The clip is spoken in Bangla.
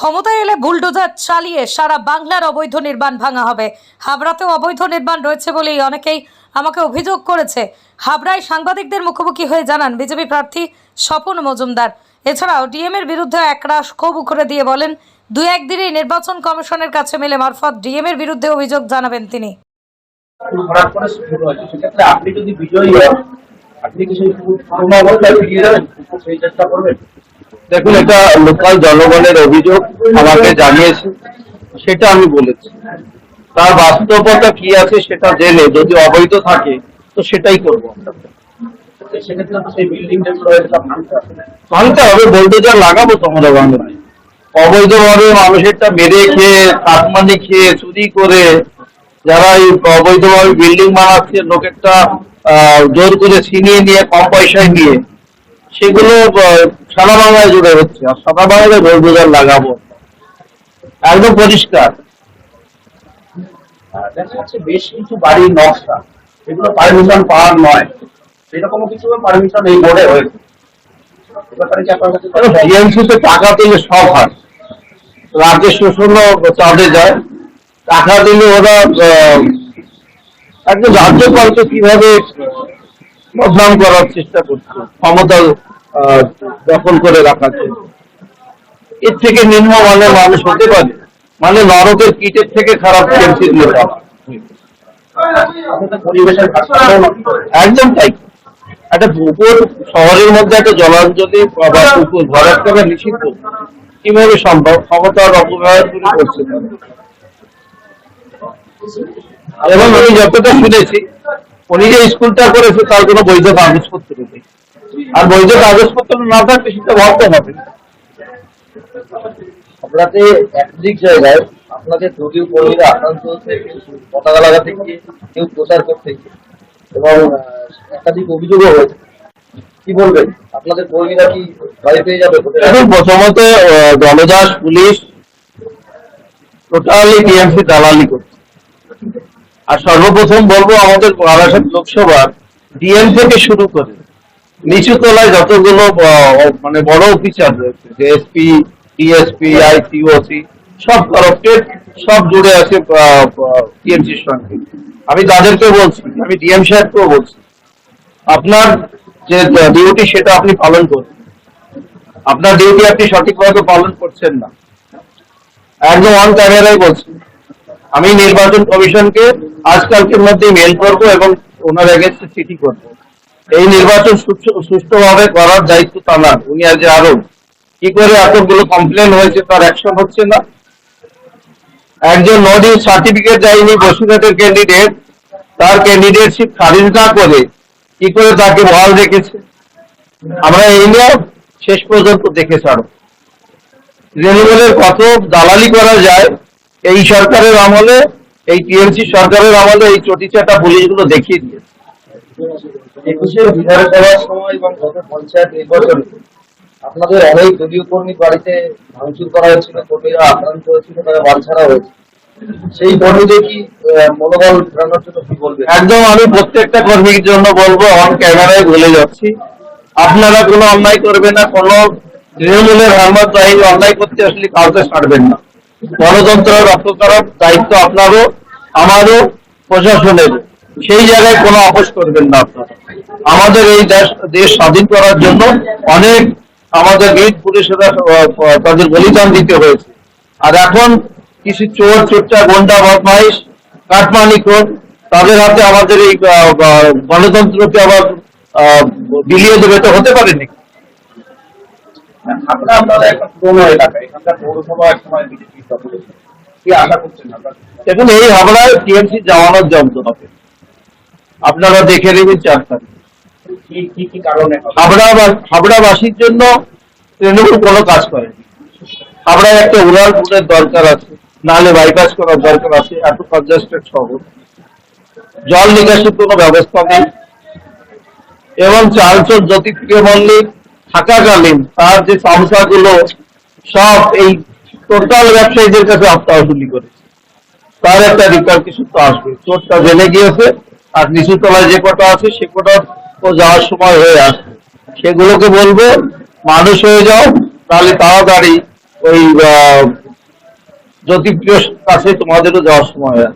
ক্ষমতায় এলে বুলডোজার চালিয়ে সারা বাংলার অবৈধ নির্মাণ ভাঙা হবে। হাবড়াতেও অবৈধ নির্মাণ রয়েছে বলেই অনেকেই আমাকে অভিযোগ করেছে। হাবড়ায় সাংবাদিকদের মুখোমুখি হয়ে জানান বিজেপি প্রার্থী স্বপন মজুমদার। এছাড়াও ডিএম এর বিরুদ্ধে একরাশ ক্ষোভ করে দিয়ে বলেন দুই একদিনেই নির্বাচন কমিশনের কাছে মিলে মারফত ডিএম এর বিরুদ্ধে অভিযোগ জানাবেন তিনি। আপনি যদি বিজয়ী হন, আপনি কি সেই অবস্থায় ফিরিয়ে যাবেন সেই চেষ্টা করবেন? দেখুন এটা লোকাল জনগণের অভিযোগ আমাকে জানিয়েছে সেটা আমি বলেছি। তার বাস্তবতা কি আছে সেটা জেনে যদি অবৈধ থাকে তো সেটাই করব তা ভাঙতে হবে। হবে বোল্ডোজার লাগাবো তো আমরা বাংলায়। অবৈধভাবে মানুষেরটা মেরে খেয়ে কাটমানি খেয়ে চুরি করে যারা এই অবৈধভাবে বিল্ডিং বানাচ্ছে লোকেরটা জোর করে ছিনিয়ে নিয়ে কম পয়সায় নিয়ে সেগুলো সারা বাংলায় জুড়ে হচ্ছে আর সারা বাংলায় বোল্ডোজার লাগাবো। একদম পরিষ্কার। দেখা যাচ্ছে বেশ কিছু বাড়ির নকশা এগুলো পারমিশন পাওয়ার নয় সেরকম কিছু পারমিশন এই বোর্ডে হয়েছে। এ ব্যাপারে কি আপনার কাছে বিএমসি তে টাকা দিলে সব হয়। রাজ্যের শোষণ চাঁদে যায়। টাকা দিলে ওরা একদম রাজ্যপালকে কীভাবে বদনাম করার চেষ্টা করছে, ক্ষমতা দখল করে রাখার জন্য। এর থেকে নিম্ন মানের মানুষ হতে পারে। মানে নরকের কীটের থেকে খারাপ। একদম তাই। একটা পুকুর শহরের মধ্যে একটা জলাঞ্জলি বা পুকুর ভরাট করা নিষিদ্ধ। কীভাবে সম্ভব? ক্ষমতার অপব্যবহার করে করছে এবং আমি যতটা শুনেছি উনি যে স্কুলটা করেছে তার কোনো বৈধ কাগজপত্র নেই। আর বৈধ কাগজপত্র না থাকলে সেটা ভাবতে হবে আপনাদের একাধিক জায়গায় আপনাদের দলীয় কর্মীরা আক্রান্ত হচ্ছে পতাকা লাগাতে গিয়ে কেউ প্রচার করতে গিয়ে এবং একাধিক অভিযোগও হয়েছে। কি বলবেন? আপনাদের কর্মীরা কি ভয় পেয়ে যাবে এখন প্রথমত দলদাস পুলিশ টোটালি টিএমসি দালালি করছে। আর সর্বপ্রথম বলব আমাদের বারাসাত লোকসভার ডিএম থেকে শুরু করে নিচু তলায় যতগুলো মানে বড় অফিসার রয়েছে এসপি ডিএসপি, আইসিওসি, সব কারাপ্টেড, সব জুড়ে আছে টিএমসির সঙ্গে। আমি তাদেরকে বলছি, আমি ডিএম সাহেবকেও বলছি, আপনার যে ডিউটি সেটা আপনি পালন করুন। আপনার ডিউটি আপনি সঠিকভাবে পালন করছেন না। একদম অন ক্যামেরাই বলছি। আমি নির্বাচন কমিশনকে আজকালকের মধ্যে মেল করব এবং ওনার এগেনস্টে চিঠি করব। এই নির্বাচন সুষ্ঠুভাবে করার দায়িত্ব তার উনি আজ আরও। কি করে এতগুলো কমপ্লেন হয়েছে তার অ্যাকশন হচ্ছে না। একজন নদী সার্টিফিকেট যায়নি বসুরহাটের ক্যান্ডিডেট তার ক্যান্ডিডেটশিপ খারিজ না করে কি করে তাকে বহাল রেখেছে? আমরা এই নিয়ে শেষ পর্যন্ত দেখে ছাড়ব তৃণমূলের কত দালালি করা যায় এই সরকারের আমলে এই টিএমসি সরকারের আমলে এই চটিচাটা পুলিশগুলো দেখিয়ে দিয়েছে। একুশে বিধানসভার সময় এবং গত পঞ্চায়েত নির্বাচনে আপনাদের অনেক দলীয় কর্মী বাড়িতে ভাঙচুর করা হয়েছিল কর্মীরা আক্রান্ত হয়েছিল তারা বাড়ি ছাড়া হয়েছে। সেই কর্মীদের কি মনোবল ফেরানোর জন্য কি বলবেন? একদম আমি প্রত্যেকটা কর্মীর জন্য বলব অন ক্যামেরায় বলে যাচ্ছি। আপনারা কোনো অন্যায় করবেন না কোনো তৃণমূলের হারমাত বাহিনী অন্যায় করতে আসলে কাউকে ছাড়বেন না। গণতন্ত্র রক্ষা করার দায়িত্ব আপনারও, আমারও, প্রশাসনের। সেই জায়গায় কোনো আপোষ করবেন না আপনারা। আমাদের এই দেশ দেশ স্বাধীন করার জন্য অনেক আমাদের বীর পুলিশেরা তাদের বলিদান দিতে হয়েছে। আর এখন কিছু চোর চোরটা গন্ডা, বদমাইশ, কাটমানি খোর, তাদের হাতে আমাদের এই গণতন্ত্রকে আবার বিলিয়ে দেবে তো হতে পারে নাকি? আপনারা আপনারা একটা পুরোনো এলাকা এখানকার পৌরসভা এক সময় বিজেপি দখলে ছিল। কি আশা করছেন আপনারা? দেখুন এই হাবড়ায় টিএমসি জামানত জব্দ হবে আপনারা দেখে নেবেন চার তারিখ কি কি কি কারণে হাবড়া হাবড়াবাসীর জন্য তৃণমূল কোনো কাজ করেনি। হাবড়ায় একটা উড়ালপুরের দরকার আছে। নাহলে বাইপাস করার দরকার আছে। এত কনজাস্টেড শহর। জল নিকাশির কোনো ব্যবস্থা নেই। এবং চালচল জ্যোতিপ্রিয় মল্লিক থাকাকালীন তার যে সংস্থাগুলো সব এই টোটাল ব্যবসায়ীদের কাছে আত্মা আসুলি করেছে। তার একটা রিপার্কেশন তো আসবে। চোরটা জেলে গিয়েছে, আর নিচু তলায় যে কটা আছে, সে কটা তো যাওয়ার সময় হয়ে আসবে। সেগুলোকে বলব, মানুষ হয়ে যাও, তাহলে তাড়াতাড়ি ওই জ্যোতিপ্রিয় কাছে তোমাদেরও যাওয়ার সময় হয়